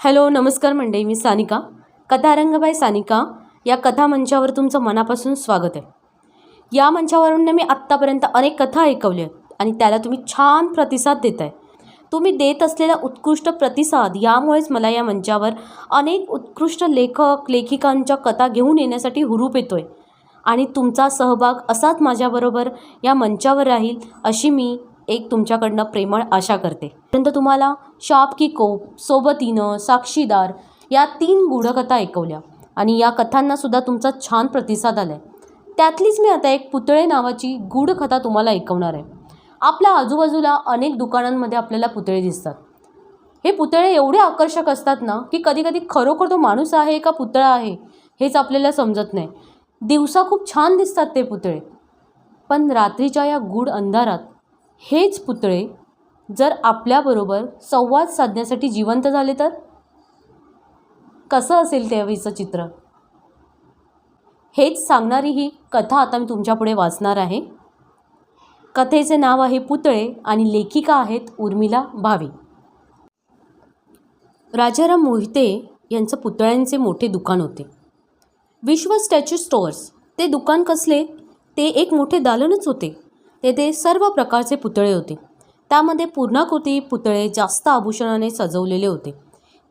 Hello नमस्कार मंडळी मी सानिका. कथारंगबाई सानिका. या कथा मंचावर तुमचं मनापासून स्वागत आहे. या मंचावरून मी आत्तापर्यंत अनेक कथा ऐकवल्या आहेत आणि त्याला तुम्ही छान प्रतिसाद देत आहे तुम्ही देत असलेला उत्कृष्ट प्रतिसाद यामुळेच मला या मंचावर अनेक उत्कृष्ट लेखक लेखिकांच्या कथा घेऊन येण्यासाठी हुरूप येतो आहे आणि तुमचा सहभाग असाच माझ्याबरोबर या मंचावर राहील अशी मी एक तुमच्याकडनं प्रेमळ आशा करते. परंतु तुम्हाला शाप की कोप सोबतीनं साक्षीदार या तीन गूढकथा ऐकवल्या आणि या कथांनासुद्धा तुमचा छान प्रतिसाद आला आहे त्यातलीच मी आता एक पुतळे नावाची गूढकथा तुम्हाला ऐकवणार आहे. आपल्या आजूबाजूला अनेक दुकानांमध्ये आपल्याला पुतळे दिसतात. हे पुतळे एवढे आकर्षक असतात ना की कधीकधी खरोखर तो माणूस आहे का पुतळा आहे हेच आपल्याला समजत नाही. दिवसा खूप छान दिसतात ते पुतळे. पण रात्रीच्या या गूढ अंधारात हेच पुतळे जर आपल्याबरोबर संवाद साधण्यासाठी जिवंत झाले तर? कसं असेल त्यावेळीचं चित्र? हेच सांगणारी ही कथा आता मी तुमच्यापुढे वाचणार आहे. कथेचे नाव आहे पुतळे आणि लेखिका आहेत उर्मिला भावे. राजाराम मोहिते यांचं पुतळ्यांचे मोठे दुकान होते. विश्व स्टॅच्यू स्टोअर्स. ते दुकान कसले? ते एक मोठे दालनच होते. तेथे सर्व प्रकारचे पुतळे होते. त्यामध्ये पूर्णाकृती पुतळे जास्त आभूषणाने सजवलेले होते.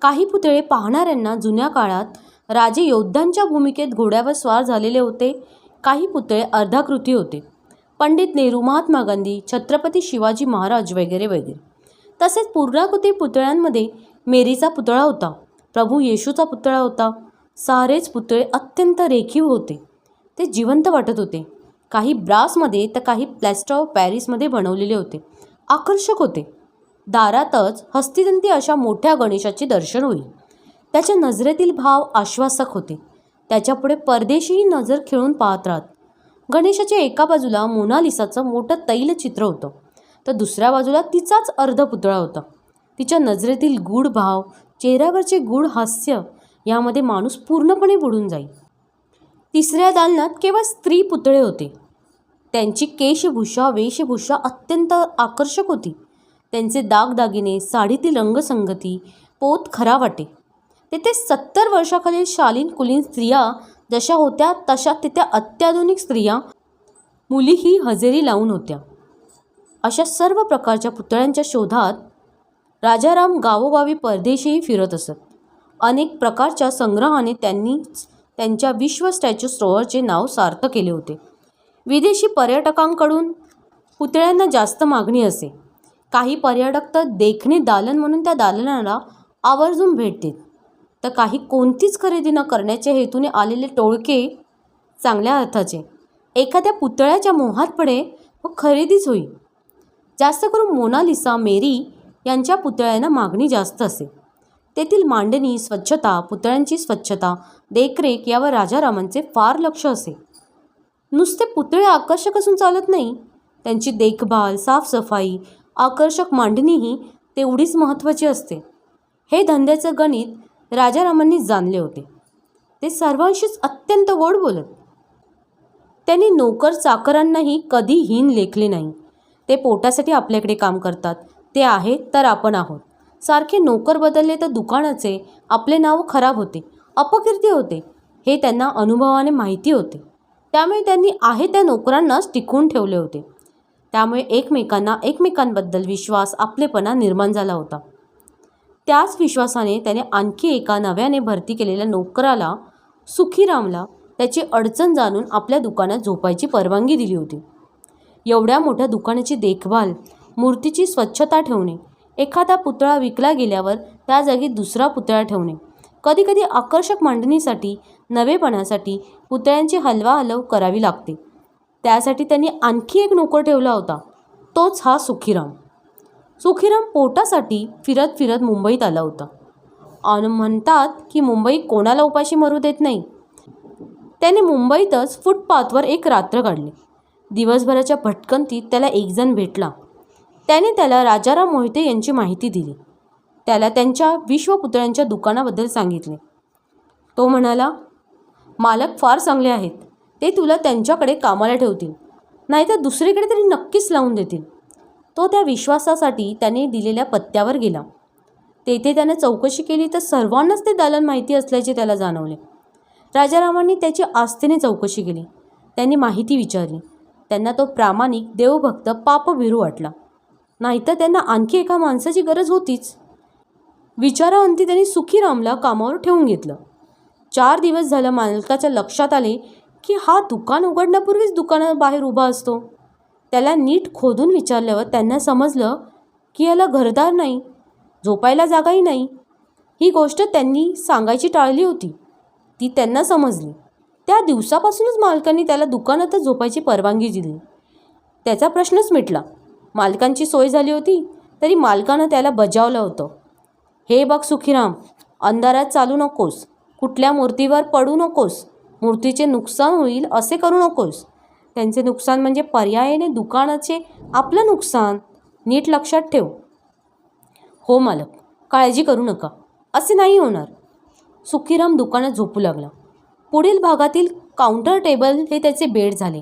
काही पुतळे पाहणाऱ्यांना जुन्या काळात राजे योद्ध्यांच्या भूमिकेत घोड्यावर स्वार झालेले होते. काही पुतळे अर्धाकृती होते. पंडित नेहरू महात्मा गांधी छत्रपती शिवाजी महाराज वगैरे वगैरे. तसेच पूर्णाकृती पुतळ्यांमध्ये मेरीचा पुतळा होता. प्रभू येशूचा पुतळा होता. सारेच पुतळे अत्यंत रेखीव होते. ते जिवंत वाटत होते. काही ब्रासमध्ये तर काही प्लॅस्टर ऑफ पॅरिसमध्ये बनवलेले होते. आकर्षक होते. दारातच हस्तिदंती अशा मोठ्या गणेशाचे दर्शन होईल. त्याच्या नजरेतील भाव आश्वासक होते. त्याच्यापुढे परदेशीही नजर खेळून पाहत राहत. गणेशाच्या एका बाजूला मोनालिसाचं मोठं तैलचित्र होतं. तर दुसऱ्या बाजूला तिचाच अर्ध पुतळा होता. तिच्या नजरेतील गूढ भाव चेहऱ्यावरचे गूढ हास्य यामध्ये माणूस पूर्णपणे बुडून जाईल. तिसऱ्या दालनात केवळ स्त्री पुतळे होते. त्यांची केशभूषा वेशभूषा अत्यंत आकर्षक होती. त्यांचे दागदागिने साडीतील रंगसंगती पोत खरा वाटे. तेथे सत्तर वर्षाखालील शालीन कुलीन स्त्रिया जशा होत्या तशा तिथे अत्याधुनिक स्त्रिया मुलीही हजेरी लावून होत्या. अशा सर्व प्रकारच्या पुतळ्यांच्या शोधात राजाराम गावोगावी परदेशीही फिरत असत. अनेक प्रकारच्या संग्रहाने त्यांनी त्यांच्या विश्व स्टॅच्यू स्टोअरचे नाव सार्थ केले होते. विदेशी पर्यटकांकडून पुतळ्यांना जास्त मागणी असे. काही पर्यटक तर देखणे दालन म्हणून त्या दालनाला आवर्जून भेट देत. तर काही कोणतीच खरेदी न करण्याच्या हेतूने आलेले टोळके चांगल्या अर्थाचे. एखाद्या पुतळ्याच्या मोहात पडे व खरेदीच होईल जास्त करून मोनालिसा मेरी यांच्या पुतळ्यांना मागणी जास्त असे. तेथील मांडणी स्वच्छता पुतळ्यांची स्वच्छता देखरेख यावर राजारामांचे फार लक्ष असे. नुसते पुतळे आकर्षक असून चालत नाही. त्यांची देखभाल साफसफाई आकर्षक मांडणीही तेवढीच महत्त्वाची असते. हे धंद्याचं गणित राजारामांनी जाणले होते. ते सर्वांशीच अत्यंत गोड बोलत. त्यांनी नोकर चाकरांनाही कधी हीन लेखले नाही. ते पोटासाठी आपल्याकडे काम करतात. ते आहे तर आपण आहोत. सारखे नोकर बदलले तर दुकानाचे आपले नाव खराब होते. अपकीर्ती होते. हे त्यांना अनुभवाने माहिती होते. त्यामुळे त्यांनी आहे त्या नोकरांनाच टिकवून ठेवले होते. त्यामुळे एकमेकांना एकमेकांबद्दल विश्वास आपलेपणा निर्माण झाला होता. त्याच विश्वासाने त्याने आणखी एका नव्याने भरती केलेल्या नोकराला सुखीरामला त्याची अडचण जाणून आपल्या दुकानात झोपायची परवानगी दिली होती. एवढ्या मोठ्या दुकानाची देखभाल मूर्तीची स्वच्छता ठेवणे एखादा पुतळा विकला गेल्यावर त्या जागी दुसरा पुतळा ठेवणे कधीकधी आकर्षक मांडणीसाठी नवेपणासाठी पुतळ्यांची हलवा हलव करावी लागते. त्यासाठी त्यांनी आणखी एक नोकर ठेवला होता. तोच हा सुखीराम. सुखीराम पोटासाठी फिरत फिरत मुंबईत आला होता. आणि म्हणतात की मुंबई कोणाला उपाशी मरू देत नाही? त्याने मुंबईतच फुटपाथवर एक रात्र काढली. दिवसभराच्या भटकंतीत त्याला एकजण भेटला. त्याने त्याला राजाराम मोहिते यांची माहिती दिली. त्याला त्यांच्या विश्वपुतळ्यांच्या दुकानाबद्दल सांगितले. तो म्हणाला मालक फार चांगले आहेत. ते तुला त्यांच्याकडे कामाला ठेवतील. नाहीतर दुसरीकडे तरी नक्कीच लावून देतील. तो त्या विश्वासासाठी त्याने दिलेल्या पत्त्यावर गेला. तेथे त्याने चौकशी केली तर सर्वांनाच ते दालन माहिती असल्याचे त्याला जाणवले. राजारामांनी त्याची आस्थेने चौकशी केली. त्यांनी माहिती विचारली. त्यांना तो प्रामाणिक देवभक्त पापभिरू वाटला. नाहीतर त्यांना आणखी एका माणसाची गरज होतीच. विचाराअंती त्यांनी सुखीरामला कामावर ठेवून घेतलं. चार दिवस झालं मालकाच्या लक्षात आले की हा दुकान उघडण्यापूर्वीच दुकानाबाहेर उभा असतो. त्याला नीट खोदून विचारल्यावर त्यांना समजलं की याला घरदार नाही झोपायला जागाही नाही. ही गोष्ट त्यांनी सांगायची टाळली होती. ती त्यांना समजली. त्या दिवसापासूनच मालकांनी त्याला दुकानातच झोपायची परवानगी दिली. त्याचा प्रश्नच मिटला. मालकांची सोय झाली होती तरी मालकानं त्याला बजावलं होतं. हे बघ सुखीराम अंधारात चालू नकोस. कुठल्या मूर्तीवर पडू नकोस. मूर्तीचे नुकसान होईल असे करू नकोस. त्यांचे नुकसान म्हणजे पर्यायाने दुकानाचे आपलं नुकसान. नीट लक्षात ठेव. हो मालक काळजी करू नका. असे नाही होणार. सुखीराम दुकानात झोपू लागला. पुढील भागातील काउंटर टेबल हे त्याचे बेड झाले.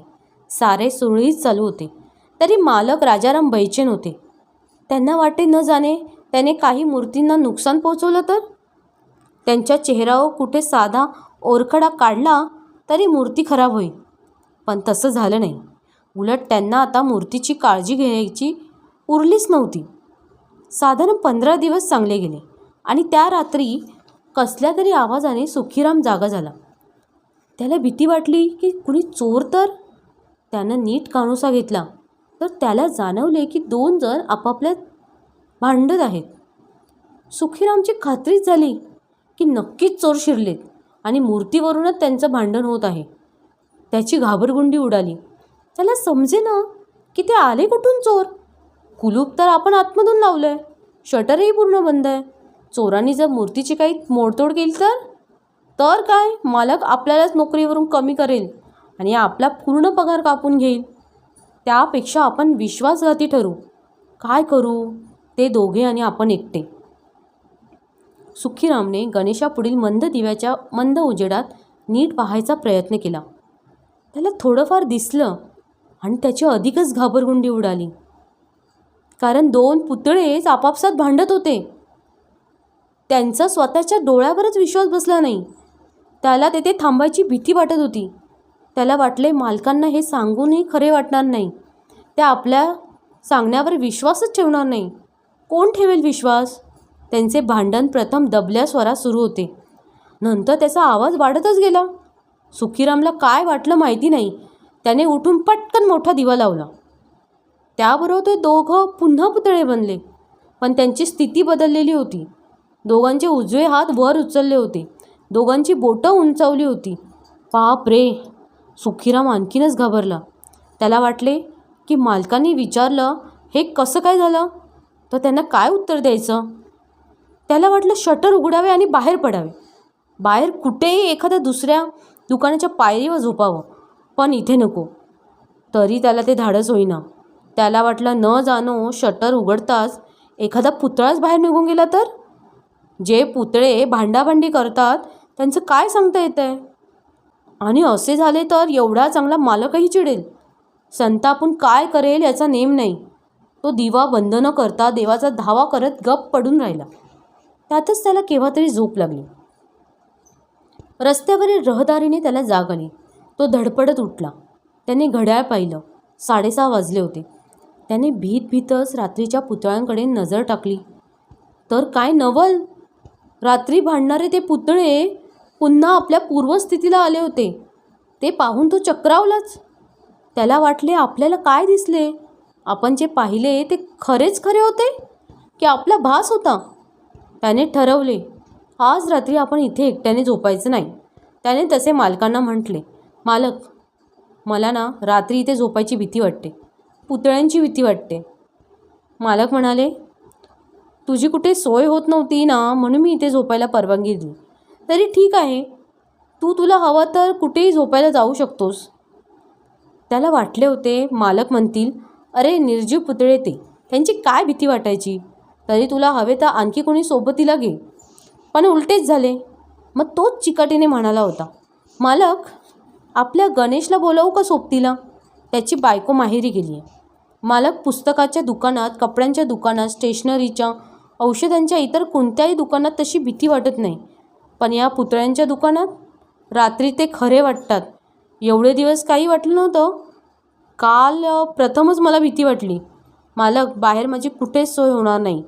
सारे सुरळीत चालू होते. तरी मालक राजाराम बैचेन होते. त्यांना वाटे न जाणे त्याने काही मूर्तींना नुकसान पोहोचवलं तर? त्यांच्या चेहऱ्यावर कुठे साधा ओरखडा काढला तरी मूर्ती खराब होईल पण तसं झालं नाही. उलट त्यांना आता मूर्तीची काळजी घ्यायची उरलीच नव्हती. साधारण पंधरा दिवस चांगले गेले आणि त्या रात्री कसल्या तरी आवाजाने सुखीराम जागा झाला. त्याला भीती वाटली की कुणी चोर तर? त्यानं नीट कानोसा घेतला. तर त्याला जाणवले की दोन जण आपापल्या भांडत आहेत. सुखीरामची खात्रीच झाली की नक्कीच चोर शिरलेत आणि मूर्तीवरूनच त्यांचं भांडण होत आहे. त्याची घाबरगुंडी उडाली. त्याला समजे ना की ते आले कुठून चोर? कुलूप तर आपण आतमधून लावलं आहे शटरही पूर्ण बंद आहे. चोरांनी जर मूर्तीची काही मोडतोड केली तर? तर काय? मालक आपल्यालाच नोकरीवरून कमी करेल आणि आपला पूर्ण पगार कापून घेईल. त्यापेक्षा आपण विश्वासघाती ठरू. काय करू? ते दोघे आणि आपण एकटे. सुखीरामने गणेशापुढील मंद दिव्याच्या मंद उजेडात नीट पाहायचा प्रयत्न केला. त्याला थोडंफार दिसलं आणि त्याची अधिकच घाबरगुंडी उडाली. कारण दोन पुतळेच आपापसात भांडत होते. त्यांचा स्वतःच्या डोळ्यावरच विश्वास बसला नाही. त्याला तेथे थांबायची भीती वाटत होती. त्याला वाटले मालकांना हे सांगूनही खरे वाटणार नाही. ते आपल्या सांगण्यावर विश्वासच ठेवणार नाही. कोण ठेवेल विश्वास? त्यांचे भांडण प्रथम दबल्या स्वरात सुरू होते. नंतर त्याचा आवाज वाढतच गेला. सुखीरामला काय वाटलं माहिती नाही. त्याने उठून पटकन मोठा दिवा लावला. त्याबरोबर ते दोघं पुन्हा पुतळे बनले पण त्यांची स्थिती बदललेली होती. दोघांचे उजवे हात वर उचलले होते. दोघांची बोटं उंचावली होती. बाप रे! सुखीराम आणखीनच घाबरला. त्याला वाटले की मालकांनी विचारलं हे कसं काय झालं? तर त्यांना काय उत्तर द्यायचं? त्याला वाटलं शटर उघडावे आणि बाहेर पडावे. बाहेर कुठेही एखाद्या दुसऱ्या दुकानाच्या पायरीवर झोपावं. पण इथे नको. तरी त्याला ते धाडस होईना. त्याला वाटलं न जाणो शटर उघडताच एखादा पुतळाच बाहेर निघून गेला तर? जे पुतळे भांडाभांडी करतात त्यांचं काय सांगता येतं आहे आणि असे झाले तर एवढा चांगला मालकही चिडेल. संतापून काय करेल याचा नेम नाही. तो दिवा बंद न करता देवाचा धावा करत गप पडून राहिला. त्यातच त्याला केव्हा तरी झोप लागली. रस्त्यावरील रहदारीने त्याला जाग आली. तो धडपडत उठला. त्याने घड्याळ पाहिलं. साडेसहा वाजले होते. त्याने भीत भीतच रात्रीच्या पुतळ्यांकडे नजर टाकली. तर काय नवल? रात्री भांडणारे ते पुतळे पुन्हा आपल्या पूर्वस्थितीला आले होते. ते पाहून तो चक्रावलाच. त्याला वाटले आपल्याला काय दिसले? आपण जे पाहिले ते खरेच खरे होते? की आपला भास होता? त्याने ठरवले आज रात्री आपण इथे एकट्याने झोपायचं नाही. त्याने तसे मालकांना म्हटले मालक मला ना रात्री इथे झोपायची भीती वाटते पुतळ्यांची भीती वाटते. मालक म्हणाले तुझी कुठे सोय होत नव्हती ना म्हणून मी इथे झोपायला परवानगी दिली. तरी ठीक आहे तू तुला हवं तर कुठेही झोपायला जाऊ शकतोस. त्याला वाटले होते मालक म्हणतील अरे निर्जीव पुतळे ते. त्यांची काय भीती वाटायची? तरी तुला हवे तर आणखी कोणी सोबतीला घे पण उलटेच झाले. मग तोच चिकाटीने म्हणाला होता मालक आपल्या गणेशला बोलावू का सोबतीला? त्याची बायको माहेरी गेली आहे. मालक पुस्तकाच्या दुकानात कपड्यांच्या दुकानात स्टेशनरीच्या औषधांच्या इतर कोणत्याही दुकानात तशी भीती वाटत नाही. पण या पुतळ्यांच्या दुकानात रात्री ते खरे वाटतात. एवढे दिवस काही वाटलं नव्हतं. काल प्रथमच मला भीती वाटली. मालक बाहेर माझी कुठेच सोय होणार नाही.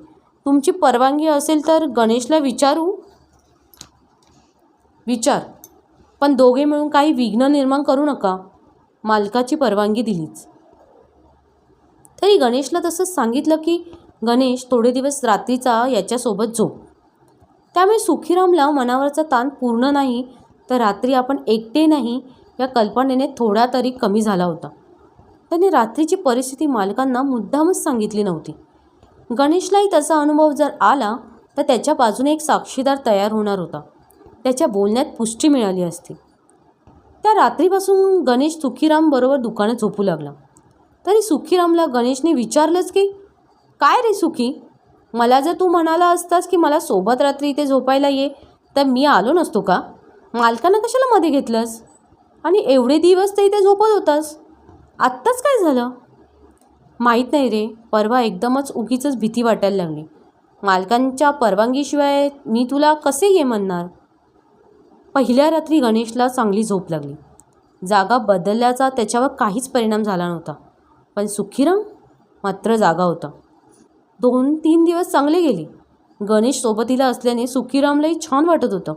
तुमची परवानगी असेल तर गणेशला विचारू? विचार. पण दोघे मिळून काही विघ्न निर्माण करू नका. मालकाची परवानगी दिलीच. तरी गणेशला तसंच सांगितलं की गणेश थोडे दिवस रात्रीचा याच्यासोबत झोप त्यामुळे सुखीरामला मनावरचा ताण पूर्ण नाही तर रात्री आपण एकटे नाही या कल्पनेने थोडा तरी कमी झाला होता. त्यांनी रात्रीची परिस्थिती मालकांना मुद्दामच सांगितली नव्हती. गणेशलाही तसा अनुभव जर आला तर त्याच्या बाजूने एक साक्षीदार तयार होणार होता. त्याच्या बोलण्यात पुष्टी मिळाली असती. त्या रात्रीपासून गणेश सुखीरामबरोबर दुकानात झोपू लागला. तरी सुखीरामला गणेशने विचारलंच की काय रे सुखी? मला जर तू म्हणाला असतास की मला सोबत रात्री इथे झोपायला ये तर मी आलो नसतो का? मालकांना कशाला मध्ये घेतलंस? आणि एवढे दिवस तर इथे झोपत होतास. आत्ताच काय झालं? माहीत नाही रे. परवा एकदमच उगीच भीती वाटायला लागली. मालकांच्या परवानगीशिवाय मी तुला कसे ये म्हणणार? पहिल्या रात्री गणेशला चांगली झोप लागली. जागा बदलल्याचा त्याच्यावर काहीच परिणाम झाला नव्हता. पण सुखीराम? मात्र जागा होता. दोन तीन दिवस चांगले गेले. गणेश सोबतीला असल्याने सुखीरामलाही छान वाटत होतं.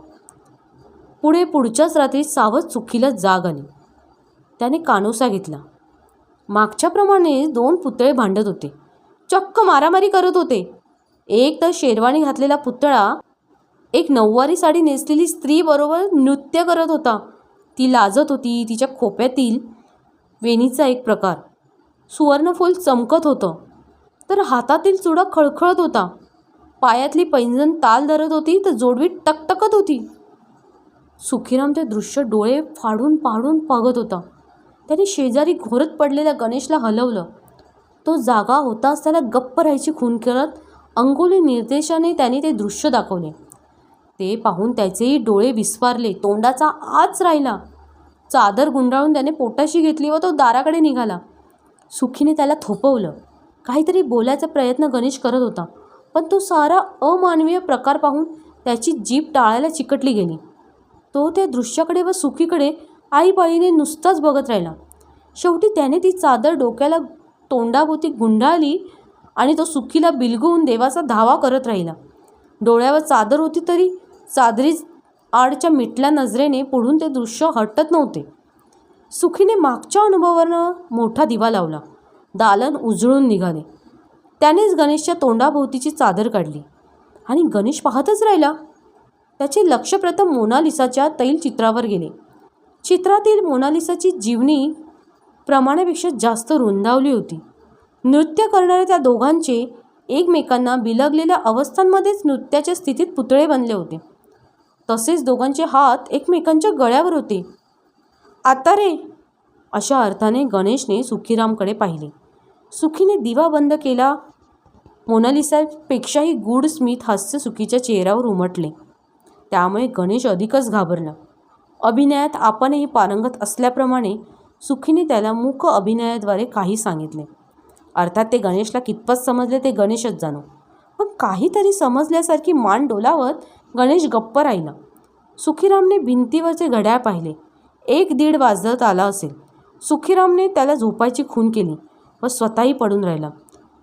पुढे पुढच्याच रात्री सावध सुखीला जाग आली. त्याने कानोसा घेतला. मागच्याप्रमाणे दोन पुतळे भांडत होते. चक्क मारामारी करत होते. एक तर शेरवाणी घातलेला पुतळा एक नऊवारी साडी नेसलेली स्त्रीबरोबर नृत्य करत होता. ती लाजत होती तिच्या खोप्यातील वेणीचा एक प्रकार. सुवर्णफूल चमकत होतं. तर हातातील चुडा खळखळत होता. पायातली पैंजण ताल धरत होती तर जोडवी टकटकत होती. सुखीराम ते दृश्य डोळे फाडून पाडून पागत होता. त्याने शेजारी घोरत पडलेल्या गणेशला हलवलं. तो जागा होताच त्याला गप्प राहायची खून करत अंगोली निर्देशाने त्याने ते दृश्य दाखवले. ते पाहून त्याचेही डोळे विस्फारले तोंडाचा आच राहिला. चादर गुंडाळून त्याने पोटाशी घेतली व तो दाराकडे निघाला. सुखीने त्याला थोपवलं. काहीतरी बोलायचा प्रयत्न गणेश करत होता पण तो सारा अमानवीय प्रकार पाहून त्याची जीभ टाळायला चिकटली गेली. तो त्या दृश्याकडे व सुखीकडे आईबाईने नुसताच बघत राहिला. शेवटी त्याने ती चादर डोक्याला तोंडाभोवती गुंडाळली आणि तो सुखीला बिलगवून देवाचा धावा करत राहिला. डोळ्यावर चादर होती तरी चादरी आडच्या मिटल्या नजरेने पुढून ते दृश्य हटत नव्हते. सुखीने मागच्या अनुभवानं मोठा दिवा लावला. दालन उजळून निघाले. त्यानेच गणेशच्या तोंडाभोवतीची चादर काढली. आणि गणेश पाहतच राहिला. त्याचे लक्ष प्रथम मोनालिसाच्या तैलचित्रावर गेले. चित्रातील मोनालिसाची जीवनी प्रमाणापेक्षा जास्त रुंदावली होती. नृत्य करणाऱ्या त्या दोघांचे एकमेकांना बिलगलेल्या अवस्थांमध्येच नृत्याच्या स्थितीत पुतळे बनले होते. तसेच दोघांचे हात एकमेकांच्या गळ्यावर होते. आता रे अशा अर्थाने गणेशने सुखीरामकडे पाहिले. सुखीने दिवा बंद केला. मोनालिसापेक्षाही गूढ स्मित हास्य सुखीच्या चेहऱ्यावर उमटले. त्यामुळे गणेश अधिकच घाबरला. अभिनयात आपणही पारंगत असल्याप्रमाणे सुखीने त्याला मूक अभिनयाद्वारे काही सांगितले. अर्थात ते गणेशला कितपत समजले ते गणेशच जाणो. पण काहीतरी समजल्यासारखी मान डोलावत गणेश गप्प राहिला. सुखीरामने भिंतीवरचे घड्याळ पाहिले. एक दीड वाजत आला असेल. सुखीरामने त्याला झोपायची खून केली व स्वतःही पडून राहिला.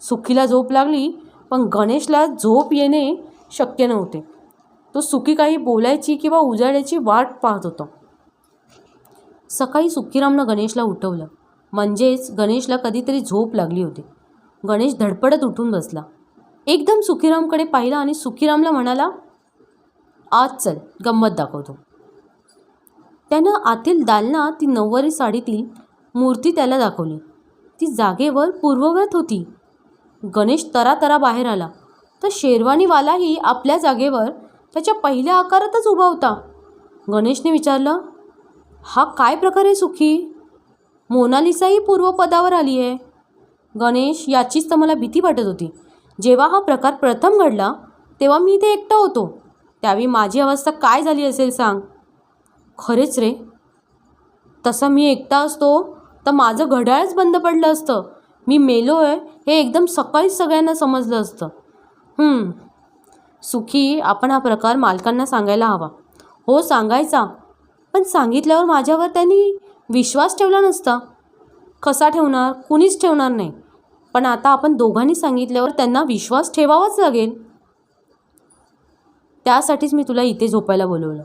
सुखीला झोप लागली पण गणेशला झोप येणे शक्य नव्हते. तो सुखी काही बोलायची किंवा उजाड्याची वाट पाहत होता. सकाळी सुखीरामनं गणेशला उठवलं. म्हणजेच गणेशला कधीतरी झोप लागली होती. गणेश धडपडत उठून बसला. एकदम सुखीरामकडे पाहिला आणि सुखीरामला म्हणाला आज चल गंमत दाखवतो. त्यानं आतील दालना ती नऊवारी साडीतील मूर्ती त्याला दाखवली. ती जागेवर पूर्ववत होती. गणेश तरातरा बाहेर आला. तर शेरवानीवालाही आपल्या जागेवर त्याच्या पहिल्या आकारातच उभा होता. गणेशने विचारलं हा काय प्रकार आहे सुखी? मोनालिसाही पूर्वपदावर आली आहे. गणेश याचीच तर मला भीती वाटत होती. जेव्हा हा प्रकार प्रथम घडला तेव्हा मी इथे एकटा होतो. त्यावेळी माझी अवस्था काय झाली असेल सांग. खरेच रे. तसा मी एकटा असतो तर माझं घड्याळच बंद पडलं असतं. मी मेलो आहे हे एकदम सकाळीच सगळ्यांना समजलं असतं. सुखी आपण हा प्रकार मालकांना सांगायला हवा. हो सांगायचा. पण सांगितल्यावर माझ्यावर त्यांनी विश्वास ठेवला नसता. कसा ठेवणार? कुणीच ठेवणार नाही. पण आता आपण दोघांनी सांगितल्यावर त्यांना विश्वास ठेवावाच लागेल. त्यासाठीच मी तुला इथे झोपायला बोलवलं.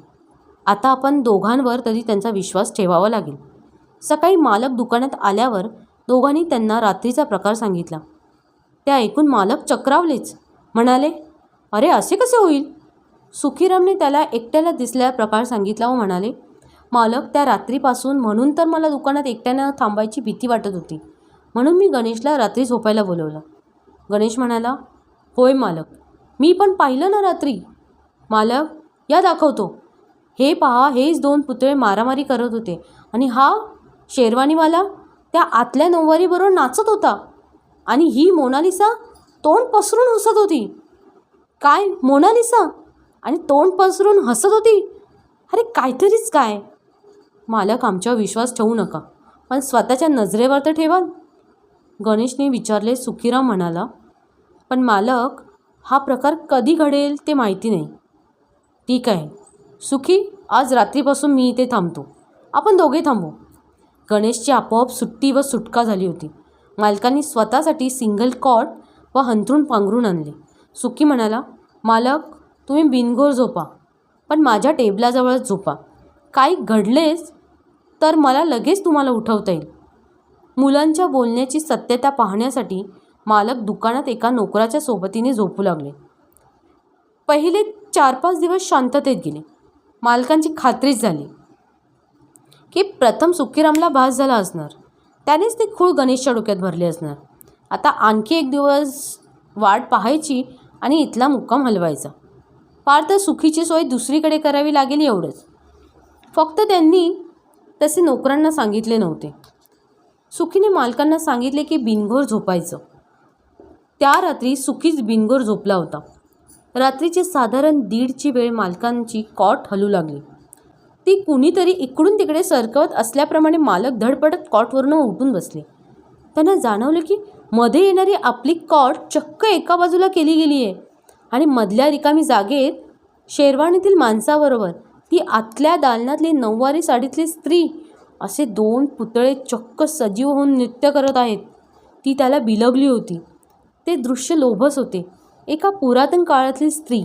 आता आपण दोघांवर तरी त्यांचा विश्वास ठेवावा लागेल. सकाळी मालक दुकानात आल्यावर दोघांनी त्यांना रात्रीचा प्रकार सांगितला. ते ऐकून मालक चक्रावलेच. म्हणाले अरे असे कसे होईल? सुखीरामने त्याला एकट्याला दिसल्या प्रकार सांगितला व म्हणाले मालक त्या रात्रीपासून म्हणून तर मला दुकानात एकट्यानं थांबायची भीती वाटत होती. म्हणून मी गणेशला रात्री झोपायला बोलवलं. गणेश म्हणाला होय मालक मी पण पाहिलं ना रात्री. मालक या दाखवतो. हे पहा हेच दोन पुतळे मारामारी करत होते. आणि हा शेरवानीवाला त्या आतल्या नऊवारीबरोबर नाचत होता. आणि ही मोनालिसा तोंड पसरून हसत होती. काय? मोनालिसा? आणि तोंड पसरून हसत होती? अरे काहीतरीच काय? मालक आमच्यावर विश्वास ठेवू नका. पण स्वतःच्या नजरेवर तर ठेवाल. गणेशने विचारले सुखीराम म्हणाला पण मालक हा प्रकार कधी घडेल ते माहिती नाही. ठीक आहे. सुखी आज रात्रीपासून मी इथे थांबतो. आपण दोघे थांबू. गणेशची आपोआप सुट्टी व सुटका झाली होती. मालकांनी स्वतःसाठी सिंगल कॉट व हंतरून पांघरून आणले. सुखी म्हणाला मालक तुम्ही बिनघोर झोपा पण माझ्या टेबलाजवळच झोपा. काही घडलेच तर मला लगेच तुम्हाला उठवता येईल. मुलांच्या बोलण्याची सत्यता पाहण्यासाठी मालक दुकानात एका नोकराच्या सोबतीने झोपू लागले. पहिले चार पाच दिवस शांततेत गेले. मालकांची खात्रीच झाली की प्रथम सुखीरामला भास झाला असणार. त्यानेच ते खूळ गणेशच्या डोक्यात भरले असणार. आता आणखी एक दिवस वाट पाहायची आणि इथला मुक्काम हलवायचा. फार तर सुखीची सोय दुसरीकडे करावी लागेल एवढंच. फक्त त्यांनी तसे नोकरांना सांगितले नव्हते. सुखीने मालकांना सांगितले की बिनघोर झोपायचं. त्या रात्री सुखीच बिनघोर झोपला होता. रात्रीची साधारण दीडची वेळ मालकांची कॉट हलू लागली. ती कुणीतरी इकडून तिकडे सरकवत असल्याप्रमाणे मालक धडपडत कॉटवरून उठून बसले. त्यांना जाणवलं की मध्ये येणारी आपली कॉट चक्क एका बाजूला केली गेली आहे आणि मधल्या रिकामी जागेत शेरवाणीतील माणसाबरोबर ती आतल्या दालनातली नऊवारी साडीतली स्त्री असे दोन पुतळे चक्क सजीव होऊन नृत्य करत आहेत. ती त्याला बिलगली होती. ते दृश्य लोभस होते. एका पुरातन काळातली स्त्री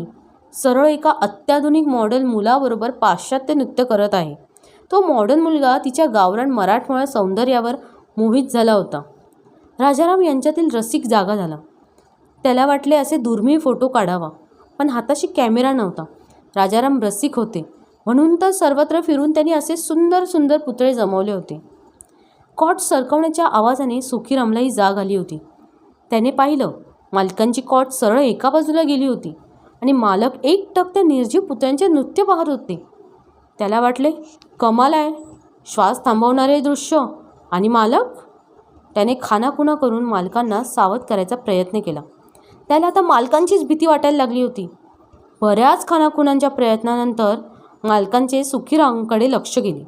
सरळ एका अत्याधुनिक मॉडर्न मुलाबरोबर पाश्चात्य नृत्य करत आहे. तो मॉडर्न मुलगा तिच्या गावरान मराठमोळ्या सौंदर्यावर मोहित झाला होता. राजाराम यांच्यातील रसिक जागा झाला. त्याला वाटले असे दुर्मिळ फोटो काढावा पण हाताशी कॅमेरा नव्हता. राजाराम रसिक होते. म्हणून तर सर्वत्र फिरून त्यांनी असे सुंदर सुंदर पुतळे जमवले होते. कॉट सरकवण्याच्या आवाजाने सुखीरामलाही जाग आली होती. त्याने पाहिलं मालकांची कॉट सरळ एका बाजूला गेली होती आणि मालक एकटक त्या निर्जीव पुतळ्यांचे नृत्य पाहत होते. त्याला वाटले कमाल आहे. श्वास थांबवणारे दृश्य आणि मालक त्याने खानाखुणा करून मालकांना सावध करायचा प्रयत्न केला. त्याला आता मालकांचीच भीती वाटायला लागली होती. बऱ्याच खानाखुणांच्या प्रयत्नानंतर मालकांचे सुखीरामकडे लक्ष गेले.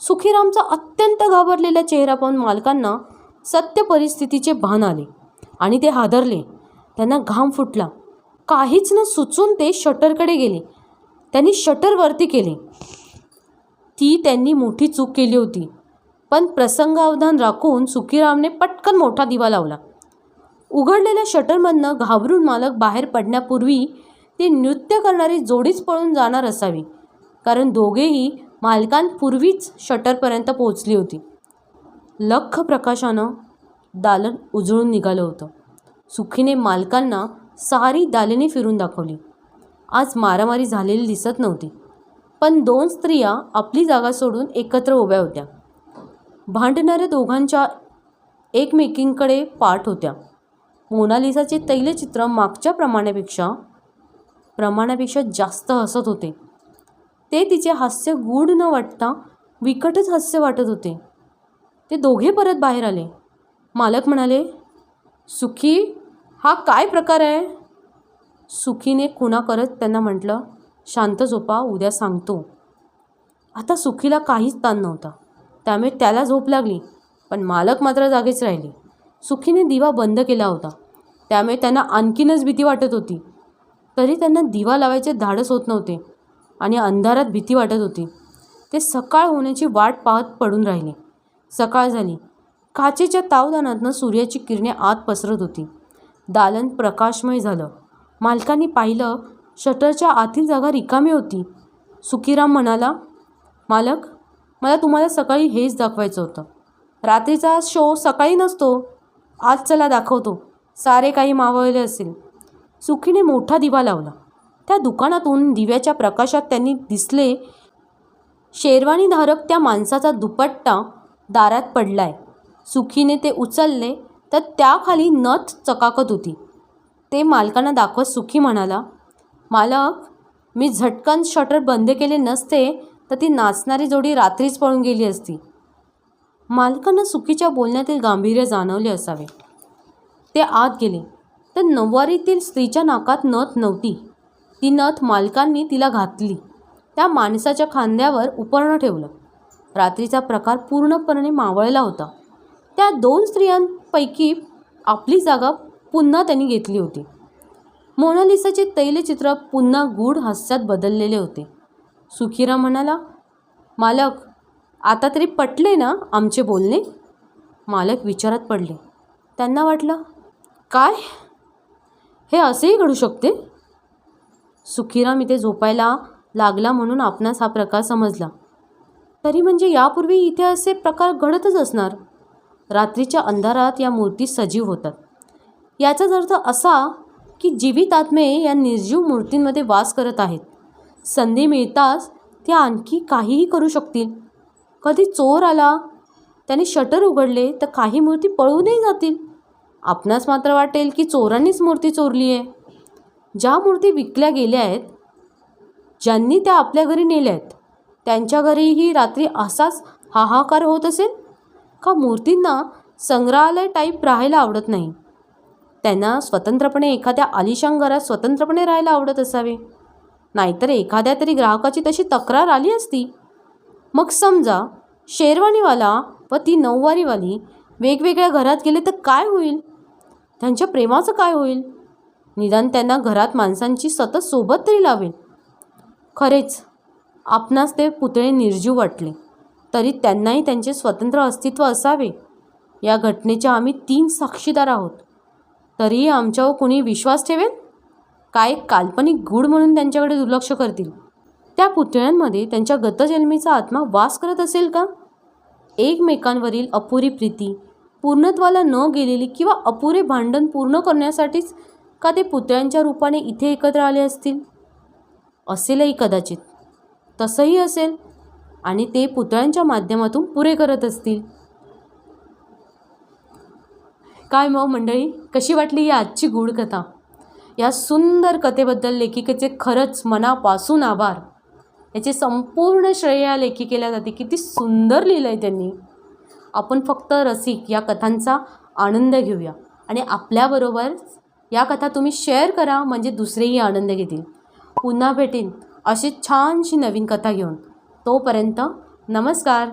सुखीरामचा अत्यंत घाबरलेला चेहरा पाहून मालकांना सत्य परिस्थितीचे भान आले आणि ते हादरले. त्यांना घाम फुटला. काहीच न सुचून ते शटरकडे गेले. त्यांनी शटर वरती केले. ती त्यांनी मोठी चूक केली होती. पण प्रसंगावधान राखून सुखीरामने पटकन मोठा दिवा लावला. उघडलेल्या शटरमधनं घाबरून मालक बाहेर पडण्यापूर्वी ती नृत्य करणारी जोडीच पळून जाणार असावी कारण दोघेही मालकांपूर्वीच शटरपर्यंत पोहोचली होती. लख प्रकाशानं दालन उजळून निघालं होतं. सुखीने मालकांना सारी दालने फिरून दाखवली. आज मारामारी झालेली दिसत नव्हती पण दोन स्त्रिया आपली जागा सोडून एकत्र उभ्या होत्या. भांडणाऱ्या दोघांच्या एकमेकींकडे पाठ होत्या. मोनालिसाचे तैलचित्र मागच्या प्रमाणापेक्षा प्रमाणापेक्षा जास्त हसत होते. ते तिचे हास्य गूढ न वाटता विकटच हास्य वाटत होते. ते दोघे परत बाहेर आले. मालक म्हणाले सुखी हा काय प्रकार आहे? सुखीने खुणा करत त्यांना म्हटलं शांत झोपा उद्या सांगतो. आता सुखीला काहीच ताण नव्हता. त्यामुळे त्याला झोप लागली पण मालक मात्र जागेच राहिले. सुखीने दिवा बंद केला होता. त्यामुळे त्यांना आणखीनच भीती वाटत होती. तरी त्यांना दिवा लावायचे धाडस होत नव्हते आणि अंधारात भीती वाटत होती. ते सकाळ होण्याची वाट पाहत पडून राहिले. सकाळ झाली. काचेच्या तावदानातनं सूर्याची किरणे आत पसरत होती. दालन प्रकाशमय झालं. मालकांनी पाहिलं शटरच्या आतील जागा रिकामी होती. सुखीराम म्हणाला मालक मला तुम्हाला सकाळी हेच दाखवायचं होतं. रात्रीचा शो सकाळी नसतो. आज चला दाखवतो. सारे काही मावळले असेल. सुखीने मोठा दिवा लावला. त्या दुकानातून दिव्याच्या प्रकाशात त्यांनी दिसले शेरवानीधारक त्या माणसाचा दुपट्टा दारात पडलाय. सुखीने ते उचलले तर त्याखाली नथ चकाकत होती. ते मालकांना दाखवत सुखी म्हणाला मालक मी झटकन शटर बंद केले नसते तर ती नाचणारी जोडी रात्रीच पळून गेली असती. मालकांना सुखीच्या बोलण्यातील गांभीर्य जाणवले असावे. ते आत गेले. तर नऊवारीतील स्त्रीच्या नाकात नथ नव्हती. ती नथ मालकांनी तिला घातली. त्या माणसाच्या खांद्यावर उपरणं ठेवलं. रात्रीचा प्रकार पूर्णपणे मावळला होता. त्या दोन स्त्रियांपैकी आपली जागा पुन्हा त्यांनी घेतली होती. मोनालिसाचे तैलचित्र पुन्हा गूढ हास्यात बदललेले होते. सुखीराम म्हणाला मालक आता तरी पटले ना आमचे बोलणे? मालक विचारात पडले. त्यांना वाटलं काय? हे असेही घडू शकते? सुखीराम इथे झोपायला लागला म्हणून आपणास हा प्रकार समजला. तरी म्हणजे यापूर्वी इथे असे प्रकार घडतच असणार? रात्रीच्या अंधारात या मूर्ती सजीव होतात. याचाच अर्थ असा की जीवित आत्मे या निर्जीव मूर्तींमध्ये वास करत आहेत. संधी मिळताच ते आणखी काहीही करू शकतील. कधी चोर आला त्याने शटर उघडले तर काही मूर्ती पळूनही जातील. आपणास मात्र वाटेल की चोरांनीच मूर्ती चोरली आहे. ज्या मूर्ती विकल्या गेल्या आहेत ज्यांनी त्या आपल्या घरी नेल्या आहेत त्यांच्या घरीही रात्री असाच हाहाकार होत असेल? का मूर्तींना संग्रहालय टाईप राहायला आवडत नाही? त्यांना स्वतंत्रपणे एखाद्या आलिशान घरात स्वतंत्रपणे राहायला आवडत असावे. नाहीतर एखाद्या तरी ग्राहकाची तशी तक्रार आली असती. मग समजा शेरवानीवाला व ती नऊवारीवाली वेगवेगळ्या घरात गेले तर काय होईल? त्यांच्या प्रेमाचं काय होईल? निदान त्यांना घरात माणसांची सतत सोबत तरी लावेल. खरेच आपणास ते पुतळे निर्जीव वाटले तरी त्यांनाही त्यांचे स्वतंत्र अस्तित्व असावे. या घटनेच्या आम्ही तीन साक्षीदार आहोत. तरीही आमच्यावर कुणी विश्वास ठेवेल? काय काल्पनिक गूढ म्हणून त्यांच्याकडे दुर्लक्ष करतील? त्या पुतळ्यांमध्ये त्यांच्या गतजन्मीचा आत्मा वास करत असेल का? एकमेकांवरील अपुरी प्रीती पूर्णत्वाला न गेलेली किंवा अपुरे भांडण पूर्ण करण्यासाठीच का ते पुतळ्यांच्या रूपाने इथे एकत्र आले असतील? असेलही कदाचित. तसंही असेल आणि ते पुतळ्यांच्या माध्यमातून पुरे करत असतील. काय मग मंडळी कशी वाटली ही आजची गूढ कथा या सुंदर कथेबद्दल लेखिकेचे खरंच मनापासून आभार. याचे संपूर्ण श्रेय या लेखिकेला जाते. किती सुंदर लिहिलं आहे त्यांनी. आपण फक्त रसिक या कथांचा आनंद घेऊया. आणि आपल्याबरोबर या कथा तुम्ही शेअर करा म्हणजे दुसरेही आनंद घेतील. पुन्हा भेटेन अशी छानशी नवीन कथा घेऊन. तोपर्यंत नमस्कार.